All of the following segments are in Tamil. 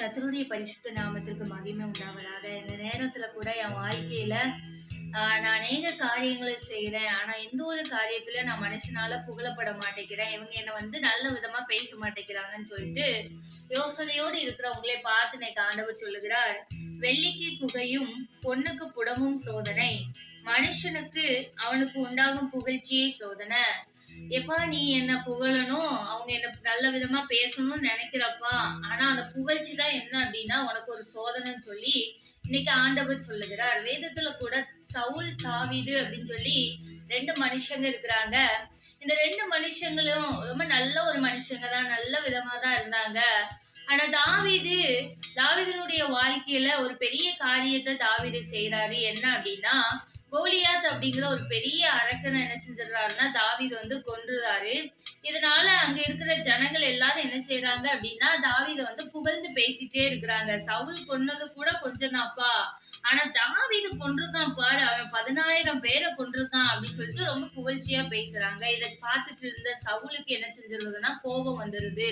கத்தருடைய பரிசுத்த நாமத்திற்கு மகிமை உண்டாவதாக. இந்த நேரத்துல கூட என் வாழ்க்கையில நான் அநேக காரியங்களை செய்கிறேன் ஆனா எந்த ஒரு காரியத்துல நான் மனுஷனால புகழப்பட மாட்டேங்கிறேன். இவங்க என்ன வந்து நல்ல விதமா பேச மாட்டேங்கிறாங்கன்னு சொல்லிட்டு யோசனையோடு இருக்கிறவங்களே பார்த்து இன்னைக்கு ஆண்டவர் சொல்லுகிறார் வெள்ளிக்கு குகையும் பொண்ணுக்கு புடமும் சோதனை. மனுஷனுக்கு அவனுக்கு உண்டாகும் புகழ்ச்சியே சோதனை. எப்பா நீ என்ன புகழணும்? அவங்க என்ன நல்ல விதமா பேசணும்னு நினைக்கிறப்பா ஆனா அந்த புகழ்ச்சி தான் என்ன அப்படின்னா உனக்கு ஒரு சோதனைன்னு சொல்லி இன்னைக்கு ஆண்டவர் சொல்லுகிறார். வேதத்துல கூட சவுல் தாவிது அப்படின்னு சொல்லி ரெண்டு மனுஷங்க இருக்கிறாங்க. இந்த ரெண்டு மனுஷங்களும் ரொம்ப நல்ல ஒரு மனுஷங்க தான் நல்ல விதமா தான் இருந்தாங்க. ஆனா தாவிது தாவிதனுடைய வாழ்க்கையில ஒரு பெரிய காரியத்தை தாவீது செய்யறாரு என்ன அப்படின்னா கோலியாத் அப்படிங்கிற ஒரு பெரிய அரக்கனை என்ன செஞ்சிடறாருன்னா தாவிது வந்து கொன்றுறாரு. இதனால அங்க இருக்கிற ஜனங்கள் எல்லாரும் என்ன செய்யறாங்க அப்படின்னா தாவித வந்து புகழ்ந்து பேசிட்டே இருக்கிறாங்க. சவுல் கொன்னது கூட கொஞ்சம் தான்ப்பா ஆனா தாவிது கொண்டிருக்கான் பாரு. அவன் பதினாயிரம் பேரை கொண்டிருக்கான் அப்படின்னு சொல்லிட்டு ரொம்ப புகழ்ச்சியா பேசுறாங்க. இதை பார்த்துட்டு இருந்த சவுலுக்கு என்ன செஞ்சிருந்ததுன்னா கோபம் வந்துருது.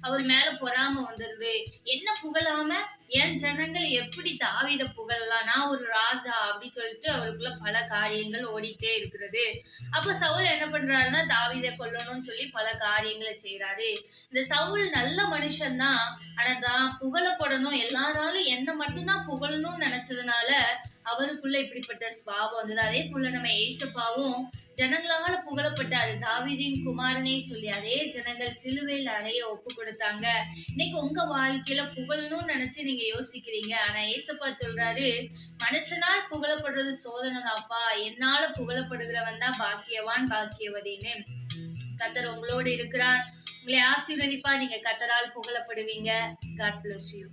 அவர் மேல பொறாம வந்துருது என்ன புகழாம என் ஜனங்கள் எப்படி தாவித புகழலாம் நான் ஒரு ராஜா அப்படின்னு சொல்லிட்டு அவருக்குள்ள பல காரியங்கள் ஓடிட்டே இருக்கிறது. அப்ப சவுல் என்ன பண்றாருன்னா தாவீதை கொல்லணும்னு சொல்லி பல காரியங்களை செய்யறாரு இந்த சவுல் நல்ல மனுஷன்தான். ஆனா தான் புகழப்படணும். எல்லாராலும் என்ன மட்டும்தான் புகழணும்னு நினைச்சதுனால அவருக்குள்ள இப்படிப்பட்ட ஸ்வாபம் வந்தது. அதே போல நம்ம ஏசப்பாவும் ஜனங்களால புகழப்பட்டாரு தாவிதின் குமாரனே சொல்லி அதே ஜனங்கள் சிலுவையில் அடைய ஒப்பு கொடுத்தாங்க. இன்னைக்கு உங்க வாழ்க்கையில புகழணும்னு நினைச்சு நீங்க யோசிக்கிறீங்க. ஆனா ஏசப்பா சொல்றாரு மனுஷனால் புகழப்படுறது சோதனை தான்ப்பா என்னால புகழப்படுகிறவன் தான் பாக்கியவான் பாக்கியவதின்னு. கத்தர் உங்களோடு இருக்கிறார். உங்களை ஆசீர்வதிப்பா நீங்க கத்தரால் புகழப்படுவீங்க. God bless you